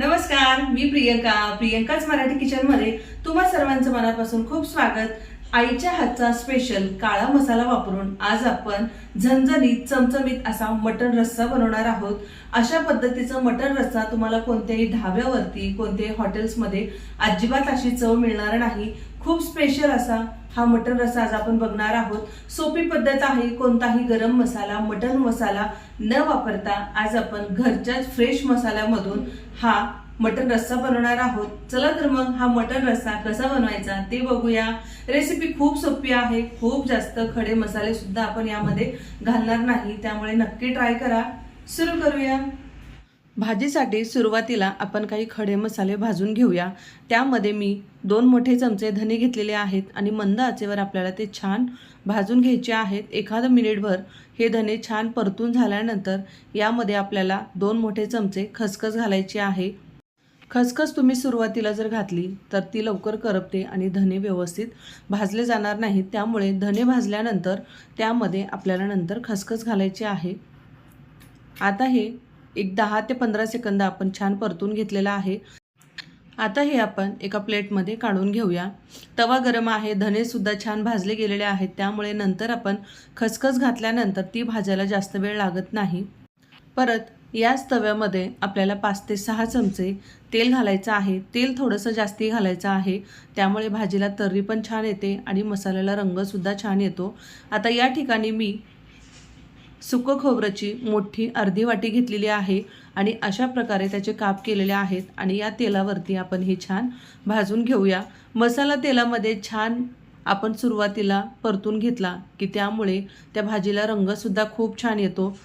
नमस्कार मी प्रियंका. प्रियंकाच मराठी किचनमध्ये तुम्हा सर्वांचं मनापासून खूप स्वागत. आईच्या हातचा स्पेशल काळा मसाला वापरून आज आपण झणझणीत चमचमीत असा मटन रस्सा बनवणार आहोत. अशा पद्धतीचं मटन रस्सा तुम्हाला कोणत्याही ढाब्यावरती कोणत्याही हॉटेल्समध्ये अजिबात अशी चव मिळणार नाही. खूप स्पेशल असा हा मटन रस्सा आज आपण बघणार आहोत. सोपी पद्धत आहे कोणताही गरम मसाला मटन मसाला न वापरता आज आपण घरच्याच फ्रेश मसाल्यामधून हा मटन रस्सा बनवणार आहोत. चला तर मग हा मटन रस्सा कसा बनवायचा ते बघूया. रेसिपी खूप सोपी आहे खूप जास्त खडे मसाले सुद्धा आपण यामध्ये घालणार नाही त्यामुळे नक्की ट्राय करा. सुरू करूया. भाजीसाठी सुरुवातीला आपण काही खडे मसाले भाजून घेऊया. त्यामध्ये मी दोन मोठे चमचे धने घेतलेले आहेत आणि मंद आचेवर आपल्याला ते छान भाजून घ्यायचे आहेत. एखादं मिनिटभर हे धने छान परतून झाल्यानंतर यामध्ये आपल्याला दोन मोठे चमचे खसखस घालायचे आहे. खसखस तुम्ही सुरुवातीला जर घातली तर ती लवकर करपते आणि धने व्यवस्थित भाजले जाणार नाहीत. त्यामुळे धने भाजल्यानंतर त्यामध्ये आपल्याला नंतर खसखस घालायचे आहे. आता हे एक दहा ते पंधरा सेकंद आपण छान परतून घेतलेला आहे. आता हे आपण एका प्लेटमध्ये काढून घेऊया. तवा गरम आहे धनेसुद्धा छान भाजले गेलेले आहेत त्यामुळे नंतर आपण खसखस घातल्यानंतर ती भाजायला जास्त वेळ लागत नाही. परत याच तव्यामध्ये आपल्याला पाच ते सहा चमचे तेल घालायचं आहे. तेल थोडंसं जास्ती घालायचं आहे त्यामुळे भाजीला तर्री पण छान येते आणि मसाल्याला रंगसुद्धा छान येतो. आता या ठिकाणी मी सुकं खोबऱ्याची मोठी अर्धी वाटी घेतलेली आहे आणि अशा प्रकारे त्याचे काप केलेले आहेत. आणि या तेलावरती आपण हे छान भाजून घेऊया. मसाला तेलामध्ये छान आपण सुरुवातीला परतून घेतला की त्यामुळे त्या भाजीला रंगसुद्धा खूप छान येतो.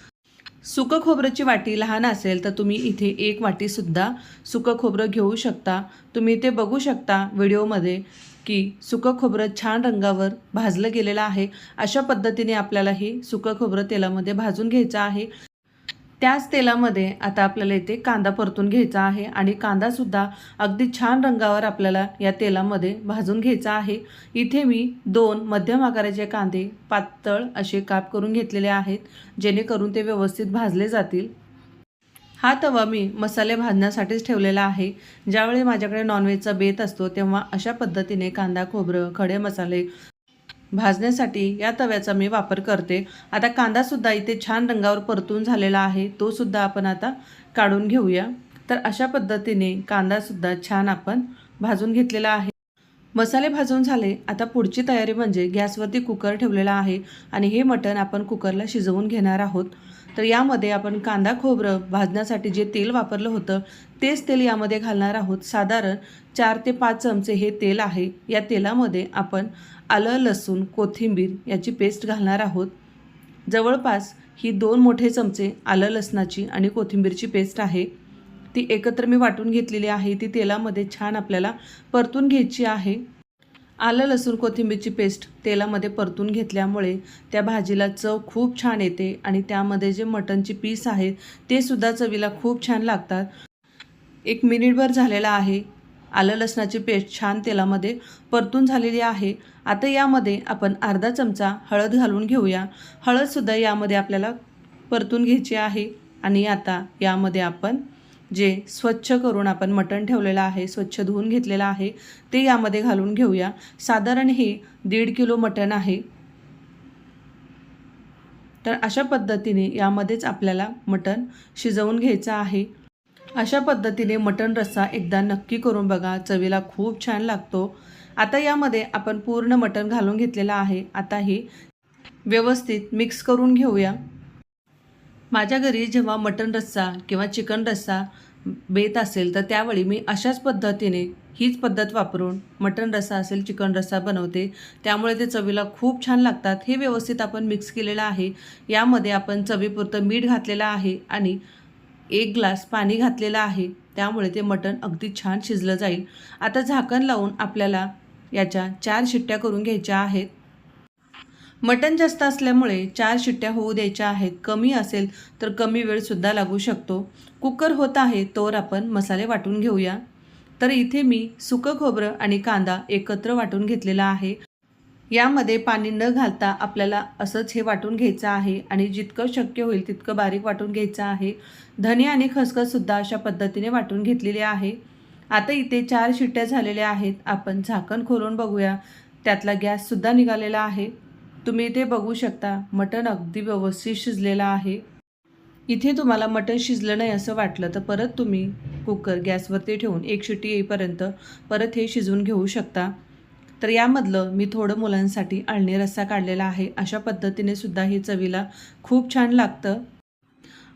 सुकं खोबऱ्याची वाटी लहान असेल तर तुम्ही इथे एक वाटीसुद्धा सुकं खोबरं घेऊ शकता. तुम्ही ते बघू शकता व्हिडिओमध्ये. की सुकं खोबरं छान रंगावर भाजलं गेलेलं आहे. अशा पद्धतीने आपल्याला हे सुकं खोबरं तेलामध्ये भाजून घ्यायचं आहे. त्याच तेलामध्ये आता आपल्याला इथे कांदा परतून घ्यायचा आहे आणि कांदासुद्धा अगदी छान रंगावर आपल्याला या तेलामध्ये भाजून घ्यायचा आहे. इथे मी दोन मध्यम आकाराचे कांदे पातळ असे काप करून घेतलेले आहेत जेणेकरून ते व्यवस्थित भाजले जातील. हा तवा मी मसाले भाजण्यासाठीच ठेवलेला आहे. ज्यावेळी माझ्याकडे नॉनव्हेजचा बेत असतो तेव्हा अशा पद्धतीने कांदा खोबरं खडे मसाले भाजण्यासाठी या तव्याचा मी वापर करते. आता कांदासुद्धा इथे छान रंगावर परतून झालेला आहे. तोसुद्धा आपण आता काढून घेऊया. तर अशा पद्धतीने कांदासुद्धा छान आपण भाजून घेतलेला आहे. मसाले भाजून झाले. आता पुढची तयारी म्हणजे गॅसवरती कुकर ठेवलेला आहे आणि हे मटण आपण कुकरला शिजवून घेणार आहोत. तर यामध्ये आपण कांदा खोबरं भाजण्यासाठी जे तेल वापरलं होतं तेच तेल यामध्ये घालणार आहोत. साधारण चार ते पाच चमचे हे तेल आहे. या तेलामध्ये आपण आलं लसूण कोथिंबीर याची पेस्ट घालणार आहोत. जवळपास ही दोन मोठे चमचे आलं लसणाची आणि कोथिंबीरची पेस्ट आहे. ती एकत्र मी वाटून घेतलेली आहे. ती तेलामध्ये छान आपल्याला परतून घ्यायची आहे. आलं लसूण कोथिंबीरची पेस्ट तेलामध्ये परतून घेतल्यामुळे त्या भाजीला चव खूप छान येते आणि त्यामध्ये जे मटणचे पीस आहेत ते सुद्धा चवीला खूप छान लागतात. एक मिनिटभर झालेला आहे. आलं लसणाची पेस्ट छान तेलामध्ये परतून झालेली आहे. आता यामध्ये आपण अर्धा चमचा हळद घालून घेऊया. हळदसुद्धा यामध्ये आपल्याला परतून घ्यायची आहे आणि आता यामध्ये आपण जे स्वच्छ करून आपण मटण ठेवलेलं आहे स्वच्छ धुवून घेतलेलं आहे ते यामध्ये घालून घेऊया. साधारण हे दीड किलो मटण आहे. तर अशा पद्धतीने यामध्येच आपल्याला मटण शिजवून घ्यायचं आहे. अशा पद्धतीने मटण रस्सा एकदा नक्की करून बघा. चवीला खूप छान लागतो. आता यामध्ये आपण पूर्ण मटण घालून घेतलेलं आहे. आता हे व्यवस्थित मिक्स करून घेऊया. माझ्या घरी जेव्हा मटण रस्सा किंवा चिकन रस्सा बेत असेल तर त्यावेळी मी अशाच पद्धतीने हीच पद्धत वापरून मटण रस्सा असेल चिकन रस्सा बनवते. त्यामुळे ते चवीला खूप छान लागतात. हे व्यवस्थित आपण मिक्स केलेलं आहे. यामध्ये आपण चवीपुरतं मीठ घातलेलं आहे आणि एक ग्लास पाणी घातलेलं आहे. त्यामुळे ते मटण अगदी छान शिजलं जाईल. आता झाकण लावून आपल्याला याच्या चार शिट्ट्या करून घ्यायच्या आहेत. मटण जास्त असल्यामुळे चार शिट्ट्या होऊ द्यायच्या आहेत. कमी असेल तर कमी वेळसुद्धा लागू शकतो. कुकर होत आहे तोवर आपण मसाले वाटून घेऊया. तर इथे मी सुकं खोबरं आणि कांदा एकत्र वाटून घेतलेला आहे. यामध्ये पाणी न घालता आपल्याला असंच हे वाटून घ्यायचं आहे आणि जितकं शक्य होईल तितकं बारीक वाटून घ्यायचं आहे. धने आणि खसखससुद्धा अशा पद्धतीने वाटून घेतलेले आहे. आता इथे चार शिट्ट्या झालेल्या आहेत. आपण झाकण खोलून बघूया. त्यातला गॅससुद्धा निघालेला आहे. तुम्ही इथे बघू शकता मटण अगदी व्यवस्थित शिजलेलं आहे. इथे तुम्हाला मटण शिजलं नाही असं वाटलं तर परत तुम्ही कुकर गॅसवरती ठेवून एक शिट्टी येईपर्यंत परत हे शिजवून घेऊ शकता. तर यामधलं मी थोडं मुलांसाठी अळणी रस्सा काढलेला आहे. अशा पद्धतीने सुद्धा हे चवीला खूप छान लागतं.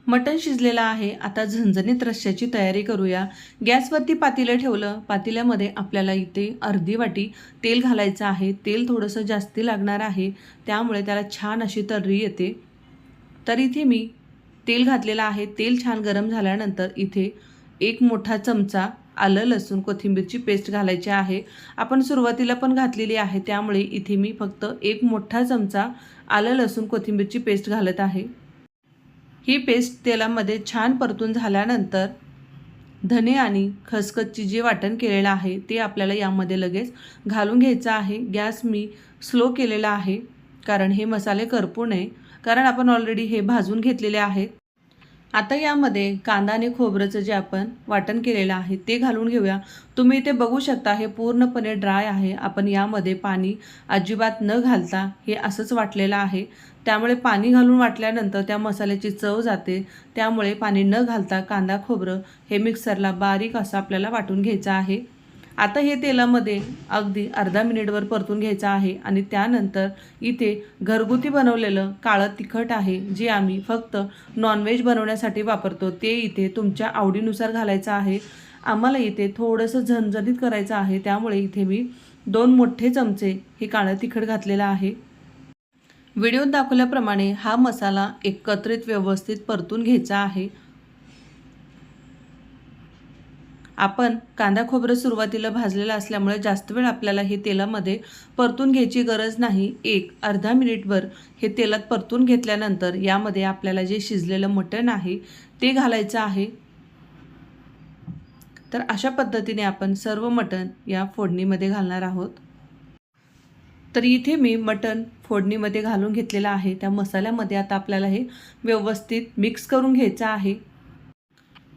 मटण शिजलेलं आहे. आता झणझणीत रश्श्याची तयारी करूया. गॅसवरती पातेलं ठेवलं. पातेल्यामध्ये आपल्याला इथे अर्धी वाटी तेल घालायचं आहे. तेल थोडंसं जास्ती लागणार आहे. त्यामुळे त्याला छान अशी तर्री येते. तर इथे मी तेल घातलेलं आहे. तेल छान गरम झाल्यानंतर इथे एक मोठा चमचा आलं लसूण कोथिंबीरची पेस्ट घालायची आहे. आपण सुरुवातीला पण घातलेली आहे. त्यामुळे इथे मी फक्त एक मोठा चमचा आलं लसूण कोथिंबीरची पेस्ट घालत आहे. ही पेस्ट तेलामध्ये छान परतून झाल्यानंतर धने आणि खसखसची जे वाटण केलेलं आहे ते आपल्याला यामध्ये लगेच घालून घ्यायचं आहे. गॅस मी स्लो केलेला आहे कारण हे मसाले करपू नये. कारण आपण ऑलरेडी हे भाजून घेतलेले आहेत. आता यामध्ये कांदा आणि खोबरंचं जे आपण वाटण केलेलं आहे ते घालून घेऊया. तुम्ही इथे बघू शकता हे पूर्णपणे ड्राय आहे. आपण यामध्ये पाणी अजिबात न घालता हे असंच वाटलेलं आहे. त्यामुळे पाणी घालून वाटल्यानंतर त्या मसाल्याची चव जाते. त्यामुळे पाणी न घालता कांदा खोबरं हे मिक्सरला बारीक असं आपल्याला वाटून घ्यायचं आहे. आता हे तेलामध्ये अगदी अर्धा मिनिटवर परतून घ्यायचं आहे आणि त्यानंतर इथे घरगुती बनवलेलं काळं तिखट आहे जे आम्ही फक्त नॉनव्हेज बनवण्यासाठी वापरतो. ते इथे तुमच्या आवडीनुसार घालायचं आहे. आम्हाला इथे थोडंसं झणझणीत करायचं आहे. त्यामुळे इथे मी दोन मोठे चमचे हे काळं तिखट घातलेलं आहे. व्हिडिओत दाखवल्याप्रमाणे हा मसाला एकत्रित व्यवस्थित परतून घ्यायचा आहे. आपण कांदा खोबरं सुरुवातीला भाजलेलं असल्यामुळे जास्त वेळ आपल्याला हे तेलामध्ये परतून घ्यायची गरज नाही. एक अर्धा मिनिटभर हे तेलात परतून घेतल्यानंतर यामध्ये आपल्याला जे शिजलेलं मटण आहे ते घालायचं आहे. तर अशा पद्धतीने आपण सर्व मटण या फोडणीमध्ये घालणार आहोत. तर इथे मी मटण फोडणीमध्ये घालून घेतलेलं आहे. त्या मसाल्यामध्ये आता आपल्याला हे व्यवस्थित मिक्स करून घ्यायचं आहे.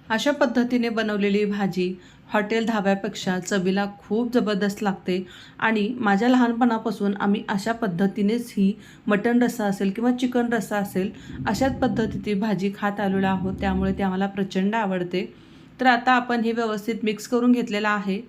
अशा पद्धतीने बनवलेली भाजी हॉटेल धाब्यापेक्षा चवीला खूप जबरदस्त लागते आणि माझ्या लहानपणापासून आम्ही अशा पद्धतीनेच ही मटण रस्सा असेल किंवा चिकन रस्सा असेल अशाच पद्धतीची भाजी खात आलेलो आहोत. त्यामुळे ते आम्हाला प्रचंड आवडते. तर आता आपण हे व्यवस्थित मिक्स करून घेतलेलं आहे.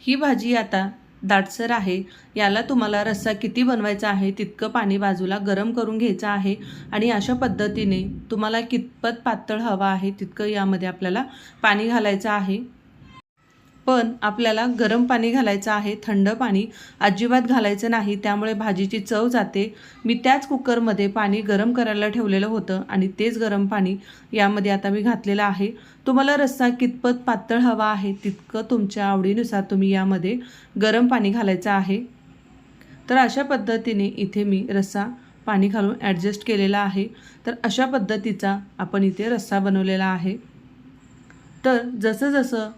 ही भाजी आता दाटसर आहे. याला तुम्हाला रस्सा किती बनवायचा आहे तितकं पाणी बाजूला गरम करून घ्यायचं आहे आणि अशा पद्धतीने तुम्हाला कितपत पातळ हवा आहे तितकं यामध्ये आपल्याला पाणी घालायचं आहे. पण आपल्याला गरम पाणी घालायचं आहे थंड पाणी अजिबात घालायचं नाही त्यामुळे भाजीची चव जाते. मी त्याच कुकरमध्ये पाणी गरम करायला ठेवलेलं होतं आणि तेच गरम पाणी यामध्ये आता मी घातलेलं आहे. तुम्हाला रस्सा कितपत पातळ हवा आहे तितकं तुमच्या आवडीनुसार तुम्ही यामध्ये गरम पाणी घालायचं आहे. तर अशा पद्धतीने इथे मी रस्सा पाणी घालून ॲडजस्ट केलेला आहे. तर अशा पद्धतीचा आपण इथे रस्सा बनवलेला आहे. तर जसं जसं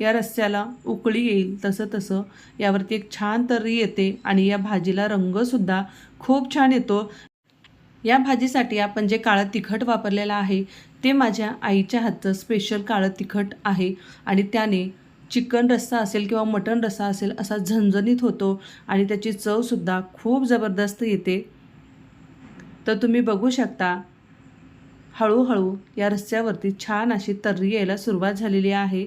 या रस्स्याला उकळी येईल तसं तसं यावरती एक छान तर्री येते आणि या भाजीला रंगसुद्धा खूप छान येतो. या भाजीसाठी आपण जे काळं तिखट वापरलेलं आहे ते माझ्या आईच्या हातचं स्पेशल काळं तिखट आहे. आणि त्याने चिकन रस्सा असेल किंवा मटण रस्सा असेल असा झणझणीत होतो आणि त्याची चवसुद्धा खूप जबरदस्त येते. तर तुम्ही बघू शकता हळूहळू या रस्स्यावरती छान अशी तर्री यायला सुरुवात झालेली आहे.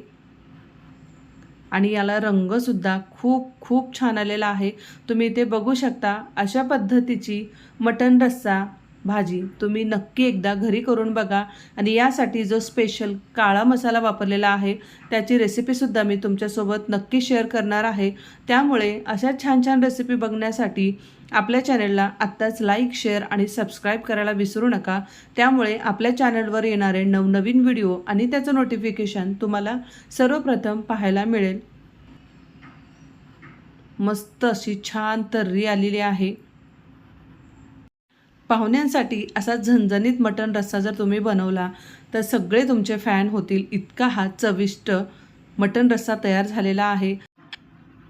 आणि याला रंगसुद्धा खूप खूप छान आलेला आहे. तुम्ही इथे बघू शकता अशा पद्धतीची मटण रस्सा भाजी तुम्ही नक्की एकदा घरी करून बघा. आणि यासाठी जो स्पेशल काळा मसाला वापरलेला आहे त्याची रेसिपीसुद्धा मी तुमच्यासोबत नक्की शेअर करणार आहे. त्यामुळे अशा छान छान रेसिपी बघण्यासाठी आपल्या चॅनलला आत्ताच लाईक शेअर आणि सबस्क्राईब करायला विसरू नका. त्यामुळे आपल्या चॅनलवर येणारे नवनवीन व्हिडिओ आणि त्याचं नोटिफिकेशन तुम्हाला सर्वप्रथम पाहायला मिळेल. मस्त अशी छान तर्री आलेली आहे. पाहुण्यांसाठी असा झणझणीत मटण रस्सा जर तुम्ही बनवला तर सगळे तुमचे फॅन होतील. इतका हा चविष्ट मटण रस्सा तयार झालेला आहे.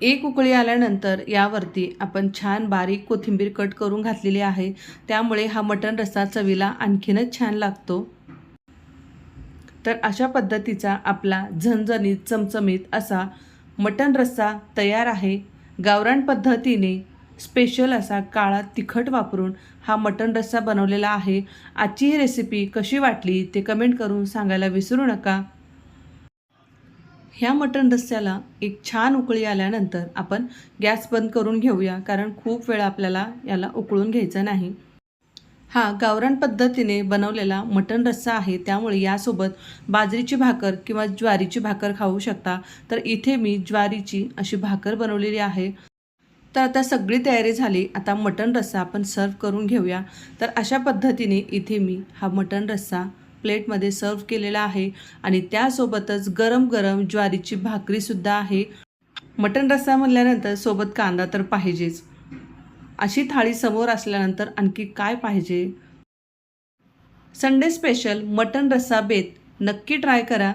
एक उकळी आल्यानंतर यावरती आपण छान बारीक कोथिंबीर कट करून घातलेली आहे. त्यामुळे हा मटण रस्सा चवीला आणखीनच छान लागतो. तर अशा पद्धतीचा आपला झणझणीत चमचमीत असा मटण रस्सा तयार आहे. गावरान पद्धतीने स्पेशल असा काळा तिखट वापरून हा मटण रस्सा बनवलेला आहे. आजची ही रेसिपी कशी वाटली ते कमेंट करून सांगायला विसरू नका. ह्या मटण रस्स्याला एक छान उकळी आल्यानंतर आपण गॅस बंद करून घेऊया कारण खूप वेळ आपल्याला याला उकळून घ्यायचा नाही. हा गावरान पद्धतीने बनवलेला मटण रस्सा आहे त्यामुळे यासोबत बाजरीची भाकर किंवा ज्वारीची भाकर खाऊ शकता. तर इथे मी ज्वारीची अशी भाकर बनवलेली आहे. तर आता सगळी तयारी झाली. आता मटण रस्सा आपण सर्व करून घेऊया. तर अशा पद्धतीने इथे मी हा मटण रस्सा प्लेटमध्ये सर्व केलेला आहे. आणि त्यासोबतच गरम गरम ज्वारीची भाकरीसुद्धा आहे. मटण रस्सा म्हणल्यानंतर सोबत कांदा तर पाहिजेच. अशी थाळी समोर असल्यानंतर आणखी काय पाहिजे? संडे स्पेशल मटण रस्सा बेत नक्की ट्राय करा.